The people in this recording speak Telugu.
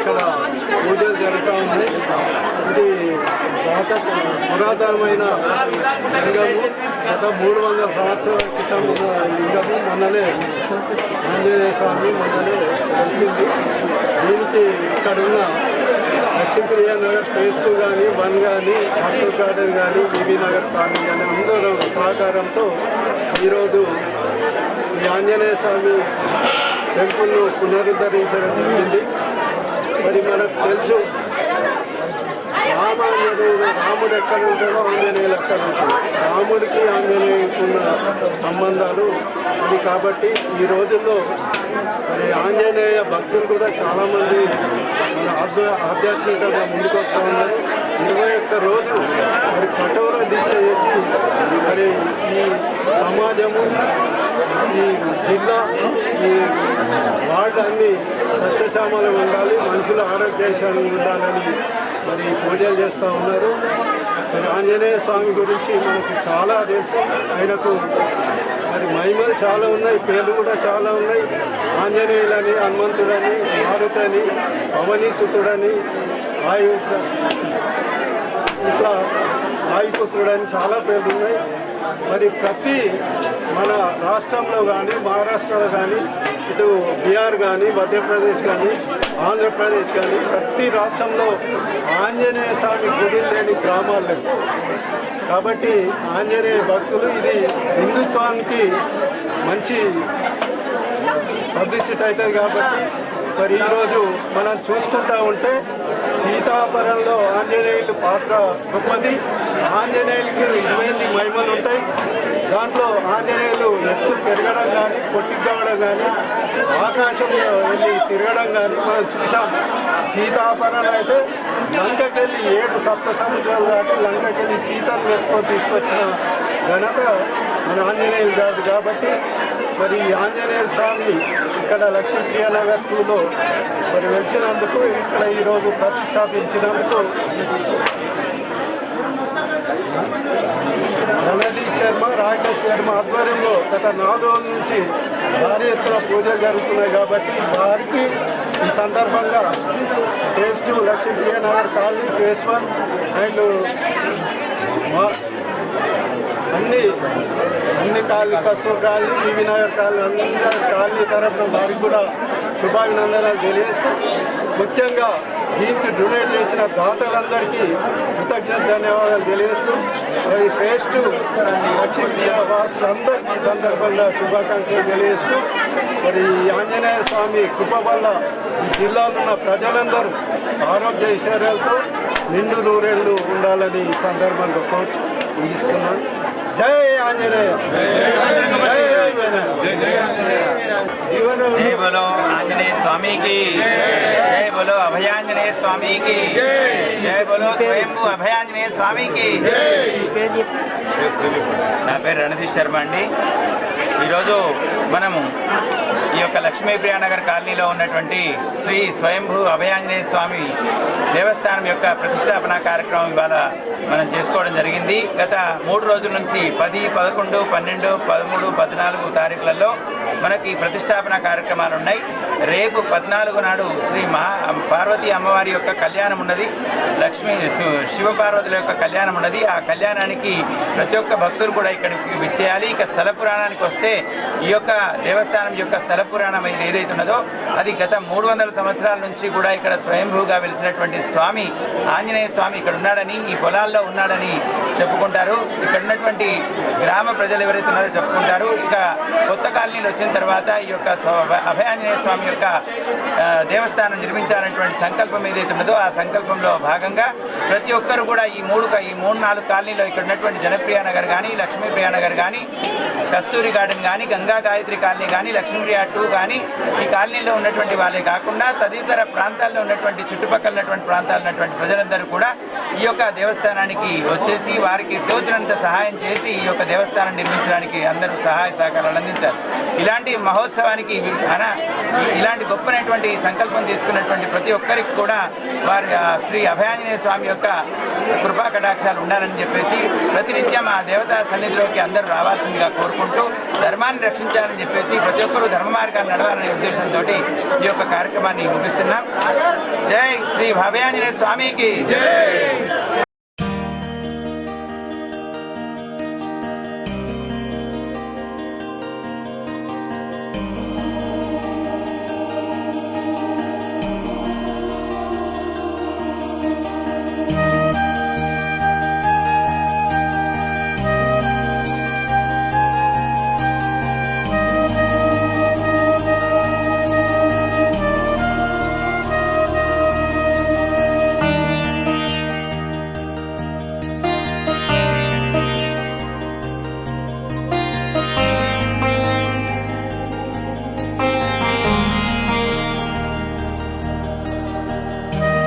ఇక్కడ పూజలు జరుగుతూ ఉంది. ఇది పాత పురాతనమైన లింగము. గత మూడు వందల సంవత్సరాల క్రితం లింగము మొన్ననే ఆంజనేయ స్వామి మొన్ననే కలిసింది. దీనికి ఇక్కడున్న లక్ష్మీప్రియ నగర్ ఫేస్ టూ కానీ వన్ కానీ అశోక్ గార్డెన్ కానీ బీబీ నగర్ కాలనీ కానీ అందరూ సహకారంతో ఈరోజు ఈ ఆంజనేయ స్వామి టెంపుల్ను పునరుద్ధరించడం జరిగింది. మరి మనకు తెలుసు. రామాంజనేయుడు రాముడు ఎక్కడ ఉంటాడో ఆంజనేయులు ఎక్కడ ఉంటాడు రాముడికి ఆంజనేయుడికి సంబంధాలు ఇది కాబట్టి ఈ రోజుల్లో మరి ఆంజనేయ భక్తులు కూడా చాలామంది మన ఆధ్యాత్మికంగా ముందుకు వస్తూ ఉన్నారు. ఇరవై ఒక్క రోజు మరి కఠోర దీక్ష చేసి మరి ఈ సమాజము ఈ జిల్లా ఈ వార్డు అన్ని ఉండాలి మనుషుల ఆరోగ్యశాలు ఉండాలని మరి పూజలు చేస్తూ ఉన్నారు. మరి ఆంజనేయ స్వామి గురించి మనకు చాలా తెలుసు. ఆయనకు మరి మహిమలు చాలా ఉన్నాయి పేర్లు కూడా చాలా ఉన్నాయి. ఆంజనేయులని హనుమంతుడని మారుతని భవనీసుతుడని ఆయు ఇట్లా ఆయుపుత్రుడని చాలా పేర్లు ఉన్నాయి. మరి ప్రతి మన రాష్ట్రంలో కానీ మహారాష్ట్రలో కానీ ఇటు బీహార్ కానీ మధ్యప్రదేశ్ కానీ ఆంధ్రప్రదేశ్ కానీ ప్రతి రాష్ట్రంలో ఆంజనేయ స్వామి గుడి లేని గ్రామాలు లేవు. కాబట్టి ఆంజనేయ భక్తులు ఇది హిందుత్వానికి మంచి పబ్లిసిటీ అవుతుంది కాబట్టి మరి ఈరోజు మనం చూసుకుంటా ఉంటే సీతాపరంలో ఆంజనేయులు పాత్ర గొప్పది. ఆంజనేయులకి ఇరవై ఎనిమిది మహిమలు ఉంటాయి. దాంట్లో ఆంజనేయులు ఎత్తు పెరగడం కానీ పొట్టి కావడం కానీ ఆకాశంలో వెళ్ళి తిరగడం కానీ మనం చూసాం సీతాపరణ అయితే లంకకెళ్ళి ఏడు సప్త సముద్రాలు దాటి లంకకెళ్ళి సీతను వెతుకొని తీసుకొచ్చిన ఘనత మన ఆంజనేయులు కాదు కాబట్టి మరి ఈ ఆంజనేయ స్వామి ఇక్కడ లక్ష్మీప్రియ నగర్ టూలో మరి వెలిసినందుకు ఇక్కడ ఈరోజు ప్రతిష్టాపించినందుకు రణదీప్ శర్మ రాకేష్ శర్మ ఆధ్వర్యంలో గత నాలుగు రోజుల నుంచి భారీ ఎత్తున పూజలు జరుగుతున్నాయి కాబట్టి వారికి ఈ సందర్భంగా phase two Lakshmipriya Nagar colony phase one and మా అన్ని colony Kastur colony BV Nagar colony అందరి కాలనీ తరఫున వారికి కూడా శుభాభినందనాలు తెలియజేస్తూ ముఖ్యంగా దీనికి డొనేట్ చేసిన దాతలందరికీ కృతజ్ఞత ధన్యవాదాలు తెలియజేస్తూ మరి ఫేస్ట్ లక్ష్మీ వాసులందరికీ ఈ సందర్భంగా శుభాకాంక్షలు తెలియజేస్తూ మరి ఈ ఆంజనేయ స్వామి కృప వల్ల ఈ జిల్లాలో ఉన్న ప్రజలందరూ ఆరోగ్య ఐశ్వర్యాలతో నిండు నూరేళ్ళు ఉండాలని ఈ సందర్భంగా కోరుచు ముగిస్తున్నాను. జై ఆంజనేయ. జై బోలో ఆంజనేయ స్వామికి. జై. బోలో అభయాంజనేయ స్వామికి. జై. బోలో స్వయంభూ అభయాంజనేయ స్వామికి. నా పేరు రణదీష్ శర్మ అండి. ఈరోజు మనము ఈ యొక్క లక్ష్మీప్రియ నగర్ కాలనీలో ఉన్నటువంటి శ్రీ స్వయంభూ అభయాంజనేయ స్వామి దేవస్థానం యొక్క ప్రతిష్టాపన కార్యక్రమం ఇవాళ మనం చేసుకోవడం జరిగింది. గత మూడు రోజుల నుంచి పది పదకొండు పన్నెండు పదమూడు పద్నాలుగు తారీఖులలో మనకి ప్రతిష్టాపన కార్యక్రమాలు ఉన్నాయి. రేపు పద్నాలుగు నాడు శ్రీ మహా పార్వతీ అమ్మవారి యొక్క కళ్యాణం ఉన్నది. లక్ష్మీ శివపార్వతుల యొక్క కళ్యాణం ఉన్నది. ఆ కళ్యాణానికి ప్రతి ఒక్క భక్తులు కూడా ఇక్కడికి విచ్చేయాలి. ఇక స్థల పురాణానికి వస్తే ఈ యొక్క దేవస్థానం యొక్క స్థల పురాణం ఏదైతే ఉన్నదో అది గత మూడు వందల సంవత్సరాల నుంచి కూడా ఇక్కడ స్వయంభూగా వెలిసినటువంటి స్వామి ఆంజనేయ స్వామి ఇక్కడ ఉన్నాడని ఈ పొలాల్లో ఉన్నాడని చెప్పుకుంటారు. ఇక్కడ ఉన్నటువంటి గ్రామ ప్రజలు ఎవరైతే ఉన్నారో చెప్పుకుంటారు. ఇక కొత్త కాలనీలు వచ్చిన తర్వాత ఈ యొక్క అభయాంజనేయ స్వామి యొక్క దేవస్థానం నిర్మించాలనేటువంటి సంకల్పం ఏదైతే ఉన్నదో ఆ సంకల్పంలో భాగంగా ప్రతి ఒక్కరు కూడా ఈ మూడు ఈ మూడు నాలుగు కాలనీలో ఇక్కడ ఉన్నటువంటి జనప్రియ నగర్ కానీ లక్ష్మీప్రియ నగర్ కానీ కస్తూరి గార్డెన్ కానీ గంగా గాయత్రి కాలనీ కానీ లక్ష్మీప్రియ టూ కానీ ఈ కాలనీలో ఉన్నటువంటి వాళ్ళే కాకుండా తదితర ప్రాంతాల్లో ఉన్నటువంటి చుట్టుపక్కల ఉన్నటువంటి ప్రాంతాల్లో ఉన్నటువంటి ప్రజలందరూ కూడా ఈ యొక్క దేవస్థానానికి వచ్చేసి వారికి తోచినంత సహాయం చేసి ఈ యొక్క దేవస్థానం నిర్మించడానికి అందరూ సహాయ సహకారాలు అందించారు. ఇలాంటి మహోత్సవానికి ఇలాంటి గొప్పనటువంటి సంకల్పం తీసుకున్నటువంటి ప్రతి ఒక్కరికి కూడా వారి శ్రీ అభయాంజనేయ స్వామి యొక్క కృపా కటాక్షాలు ఉండాలని చెప్పేసి ప్రతినిత్యం ఆ దేవతా సన్నిధిలోకి అందరూ రావాల్సిందిగా కోరుకుంటూ ధర్మాన్ని రక్షించాలని చెప్పేసి ప్రతి ఒక్కరూ ధర్మ మార్గాన్ని నడవాలనే ఉద్దేశంతో ఈ యొక్క కార్యక్రమాన్ని ముగిస్తున్నాం. జై శ్రీ భవ్యాంజనేయ స్వామికి. జై!